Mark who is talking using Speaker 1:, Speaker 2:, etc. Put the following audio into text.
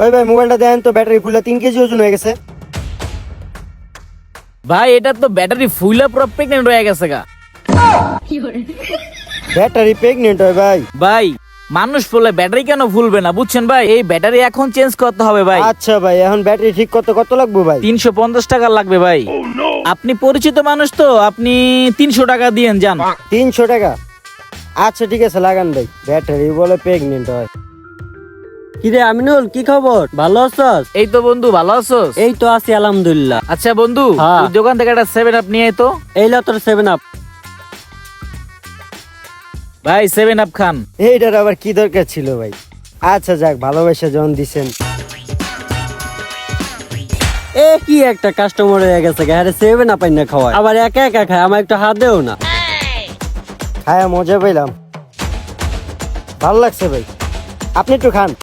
Speaker 1: ওই ভাই মোবাইলটা দেন তো ব্যাটারি ফুলে তিন কেজি ওজন হয়ে গেছে।
Speaker 2: ভাই এটা তো ব্যাটারি ফুইলা পুরো প্রেগনেন্ট হয়ে গেছে গা।
Speaker 1: ব্যাটারি প্রেগনেন্ট হয় ভাই।
Speaker 2: ভাই মানুষ বলে ব্যাটারি কেন ফুলবে না বুঝছেন ভাই? এই ব্যাটারি এখন চেঞ্জ করতে হবে ভাই।
Speaker 1: আচ্ছা ভাই এখন ব্যাটারি ঠিক করতে কত লাগবে ভাই?
Speaker 2: তিনশো পঞ্চাশ টাকা লাগবে ভাই। আপনি পরিচিত মানুষ তো আপনি তিনশো টাকা দিয়েন যান।
Speaker 1: তিনশো টাকা? আচ্ছা ঠিক আছে লাগান ভাই। ব্যাটারি বলে প্রেগনেন্ট হয়।
Speaker 3: কিরে আমিনুল কি খবর? ভালো আছস?
Speaker 2: এই তো বন্ধু ভালো আছোস।
Speaker 3: এই তো আছি আলহামদুলিল্লাহ।
Speaker 2: আচ্ছা বন্ধু
Speaker 3: হ্যাঁ।
Speaker 2: তুই দোকান থেকে একটা সেভেন আপ নিয়ে আয় তো।
Speaker 3: এই লো তোর সেভেন আপ
Speaker 2: ভাই সেভেন আপ খান।
Speaker 1: এইটার আবার কি দরকার ছিল ভাই? আচ্ছা যাক ভালোবাসা যখন দিছেন।
Speaker 3: এ কি একটা কাস্টমার হয়ে গেছে হ্যাঁ সেভেন আপ না খাওয়ায়। আবার একা একা খায় আমার একটু হাত দেও না।
Speaker 1: খায়া মজা পেলাম ভালো লাগছে ভাই। আপনি একটু খান।